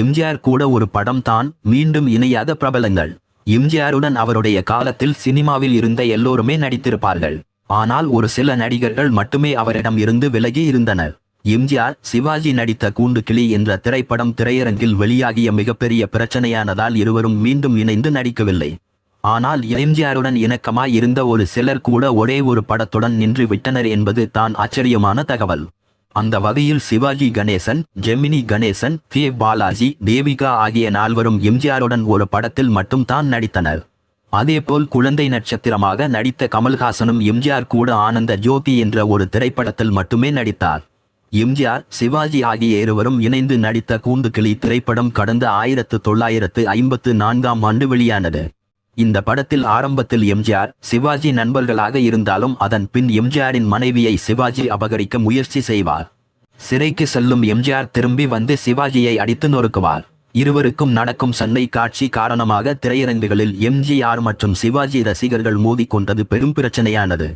எம்ஜிஆர் கூட ஒரு படம் தான் மீண்டும் இணையாத பிரபலங்கள். எம்ஜிஆருடன் அவருடைய காலத்தில் சினிமாவில் இருந்த எல்லோருமே நடித்திருப்பார்கள். ஆனால் ஒரு சில நடிகர்கள் மட்டுமே அவரிடம் இருந்து விலகி இருந்தனர். எம்ஜிஆர் சிவாஜி நடித்த கூண்டு கிளி என்ற திரைப்படம் திரையரங்கில் வெளியாகிய மிகப்பெரிய பிரச்சனையானதால் இருவரும் மீண்டும் இணைந்து நடிக்கவில்லை. ஆனால் எம்ஜிஆருடன் இணக்கமாய் இருந்த ஒரு சிலர் கூட ஒரே ஒரு படத்துடன் நின்று விட்டனர் என்பது தான் ஆச்சரியமான தகவல். அந்த வகையில் சிவாஜி கணேசன் ஜெமினி கணேசன் கே. பாலாஜி தேவிகா ஆகிய நால்வரும் எம்ஜிஆருடன் ஒரு படத்தில் மட்டும் தான் நடித்தனர். அதேபோல் குழந்தை நட்சத்திரமாக நடித்த கமல்ஹாசனும் எம்ஜிஆர் கூட ஆனந்த ஜோதி என்ற ஒரு திரைப்படத்தில் மட்டுமே நடித்தார். எம்ஜிஆர் சிவாஜி ஆகிய இருவரும் இணைந்து நடித்த கூண்டு கிளி திரைப்படம் கடந்த ஆயிரத்து தொள்ளாயிரத்து ஐம்பத்து நான்காம் ஆண்டு வெளியானது. இந்த படத்தில் ஆரம்பத்தில் எம்ஜிஆர் சிவாஜி நண்பர்களாக இருந்தாலும் அதன் பின் எம்ஜிஆரின் மனைவியை சிவாஜி அபகரிக்க முயற்சி செய்வார். சிறைக்கு செல்லும் எம்ஜிஆர் திரும்பி வந்து சிவாஜியை அடித்து நொறுக்குவார். இருவருக்கும் நடக்கும் சண்டை காட்சி காரணமாக திரையரங்குகளில் எம்ஜிஆர் மற்றும் சிவாஜி ரசிகர்கள் மோதி கொண்டது பெரும் பிரச்சனையானது.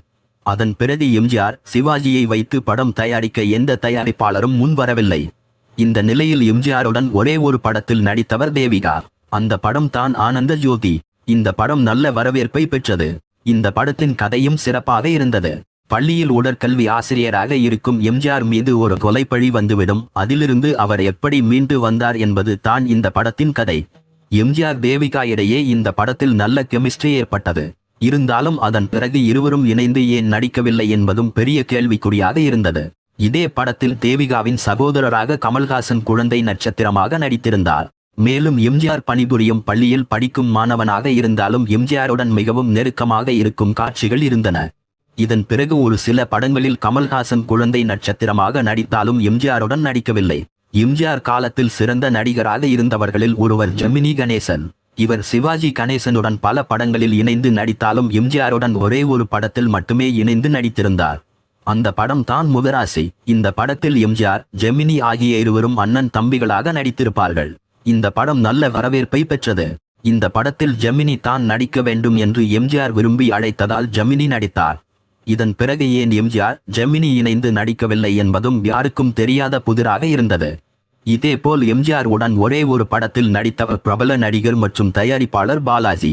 அதன் பிறகு எம்ஜிஆர் சிவாஜியை வைத்து படம் தயாரிக்க எந்த தயாரிப்பாளரும் முன் வரவில்லை இந்த நிலையில் எம்ஜிஆருடன் ஒரே ஒரு படத்தில் நடித்தவர் தேவிகா. அந்த படம் தான் ஆனந்த ஜோதி. இந்த படம் நல்ல வரவேற்பை பெற்றது. இந்த படத்தின் கதையும் சிறப்பாக இருந்தது. பள்ளியில் உடற்கல்வி ஆசிரியராக இருக்கும் எம்ஜிஆர் மீது ஒரு கொலைப்பழி வந்துவிடும். அதிலிருந்து அவர் எப்படி மீண்டு வந்தார் என்பது தான் இந்த படத்தின் கதை. எம்ஜிஆர் தேவிகா இடையே இந்த படத்தில் நல்ல கெமிஸ்ட்ரி ஏற்பட்டது. இருந்தாலும் அதன் பிறகு இருவரும் இணைந்து ஏன் நடிக்கவில்லை என்பதும் பெரிய கேள்விக்குறியாக இருந்தது. இதே படத்தில் தேவிகாவின் சகோதரராக கமல்ஹாசன் குழந்தை நட்சத்திரமாக நடித்திருந்தார். மேலும் எம்ஜிஆர் பணிபுரியும் பள்ளியில் படிக்கும் மாணவனாக இருந்தாலும் எம்ஜிஆருடன் மிகவும் நெருக்கமாக இருக்கும் காட்சிகள் இருந்தன. இதன் பிறகு ஒரு சில படங்களில் கமல்ஹாசன் குழந்தை நட்சத்திரமாக நடித்தாலும் எம்ஜிஆருடன் நடிக்கவில்லை. எம்ஜிஆர் காலத்தில் சிறந்த நடிகராக இருந்தவர்களில் ஒருவர் ஜெமினி கணேசன். இவர் சிவாஜி கணேசனுடன் பல படங்களில் இணைந்து நடித்தாலும் எம்ஜிஆருடன் ஒரே ஒரு படத்தில் மட்டுமே இணைந்து நடித்திருந்தார். அந்த படம் தான் முதராசி இந்த படத்தில் எம்ஜிஆர் ஜெமினி ஆகிய இருவரும் அண்ணன் தம்பிகளாக நடித்திருப்பார்கள். இந்த படம் நல்ல வரவேற்பை பெற்றது. இந்த படத்தில் ஜெமினி தான் நடிக்க வேண்டும் என்று எம்ஜிஆர் விரும்பி அழைத்ததால் ஜெமினி நடித்தார். இதன் பிறகு ஏன் எம்ஜிஆர் ஜெமினி இணைந்து நடிக்கவில்லை என்பதும் யாருக்கும் தெரியாத புதிராக இருந்தது. இதேபோல் எம்ஜிஆர் உடன் ஒரே ஒரு படத்தில் நடித்தவர் பிரபல நடிகர் மற்றும் தயாரிப்பாளர் பாலாஜி.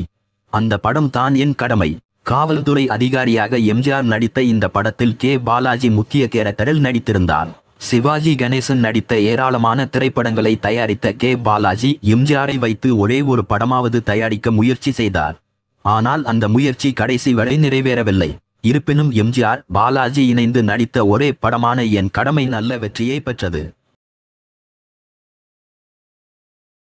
அந்த படம் தான் என் கடமை. காவல்துறை அதிகாரியாக எம்ஜிஆர் நடித்த இந்த படத்தில் கே. பாலாஜி முக்கிய கேரக்டரில் நடித்திருந்தார். சிவாஜி கணேசன் நடித்த ஏராளமான திரைப்படங்களை தயாரித்த கே. பாலாஜி எம்ஜிஆரை வைத்து ஒரே ஒரு படமாவது தயாரிக்க முயற்சி செய்தார். ஆனால் அந்த முயற்சி கடைசி வரை நிறைவேறவில்லை. இருப்பினும் எம்ஜிஆர் பாலாஜி இணைந்து நடித்த ஒரே படமான என் கடமை நல்ல வெற்றியை பெற்றது.